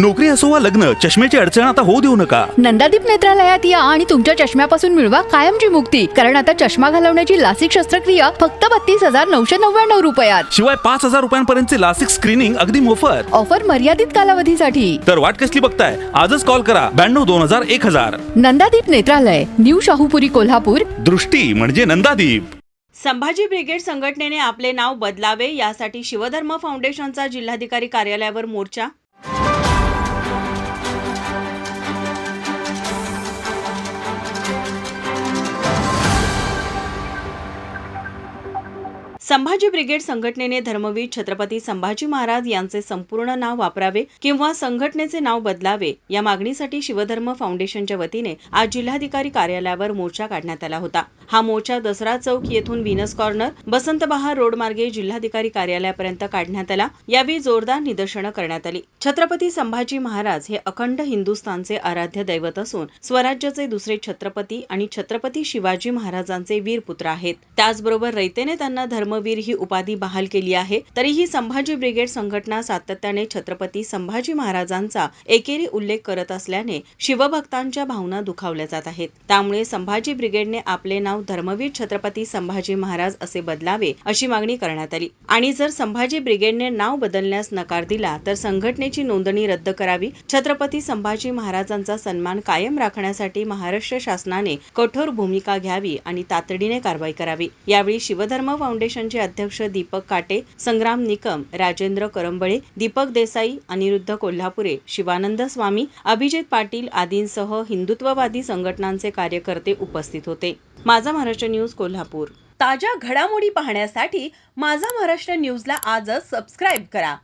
नोकरी असो वा लग्न चष्म्याची अडचण आता होऊ देऊ नका. नंदादीप नेत्रालयात या आणि तुमच्या चष्म्यापासून मिळवा कायमची मुक्ती. कारण आता चष्मा घालवण्याची लासिक शस्त्रक्रिया फक्त बत्तीस हजार नऊशे नव्याण्णव रुपयात. शिवाय पाच हजार रुपयांपर्यंतचे लासिक स्क्रीनिंग अगदी मोफत. ऑफर मर्यादित कालावधीसाठी. तर वाट कसली बघताय? आजच कॉल करा. ब्याण्णव दोन हजार एक हजार. नंदादीप नेत्रालय न्यू शाहूपुरी कोल्हापूर. दृष्टी म्हणजे नंदादीप. संभाजी ब्रिगेड संघटनेने आपले नाव बदलावे यासाठी शिवधर्म फाउंडेशनचा जिल्हाधिकारी कार्यालयावर मोर्चा. संभाजी ब्रिगेड संघटनेने धर्मवीर छत्रपती संभाजी महाराज यांचे संपूर्ण नाव वापरावे किंवा संघटनेचे नाव बदलावे या मागणीसाठी शिवधर्म फाउंडेशनच्या वतीने आज जिल्हाधिकारी कार्यालयावर मोर्चा काढण्यात आला होता. हा मोर्चा दसरा चौक येथून व्हिनस कॉर्नर बसंत बहार रोड मार्गे जिल्हाधिकारी कार्यालयापर्यंत काढण्यात आला. यावेळी जोरदार निदर्शनं करण्यात आली. छत्रपती संभाजी महाराज हे अखंड हिंदुस्थानचे आराध्य दैवत असून स्वराज्याचे दुसरे छत्रपती आणि छत्रपती शिवाजी महाराजांचे वीरपुत्र आहेत. त्याचबरोबर रयतेने त्यांना धर्म धर्मवीर ही उपाधी बहाल केली आहे. तरीही संभाजी ब्रिगेड संघटना सातत्याने छत्रपती संभाजी महाराजांचा एकेरी उल्लेख करत असल्याने शिवभक्तांच्या भावना दुखावल्या जात आहेत. त्यामुळे संभाजी ब्रिगेडने आपले नाव धर्मवीर छत्रपती संभाजी महाराज असे बदलावे अशी मागणी करण्यात आली. आणि जर संभाजी ब्रिगेडने नाव बदलण्यास नकार दिला तर संघटनेची नोंदणी रद्द करावी. छत्रपती संभाजी महाराजांचा सन्मान कायम राखण्यासाठी महाराष्ट्र शासनाने कठोर भूमिका घ्यावी आणि तातडीने कारवाई करावी. यावेळी शिवधर्म फाउंडेशन फाउंडेशनचे अध्यक्ष दीपक काटे संग्राम निकम राजेंद्र करंबळे दीपक देसाई अनिरुद्ध कोल्हापुरे शिवानंद स्वामी अभिजित पाटील आदींसह हिंदुत्ववादी संघटनांचे कार्यकर्ते उपस्थित होते. माझा महाराष्ट्र न्यूज कोल्हापूर. ताज्या घडामोडी पाहण्यासाठी माझा महाराष्ट्र न्यूजला आजच सबस्क्राईब करा.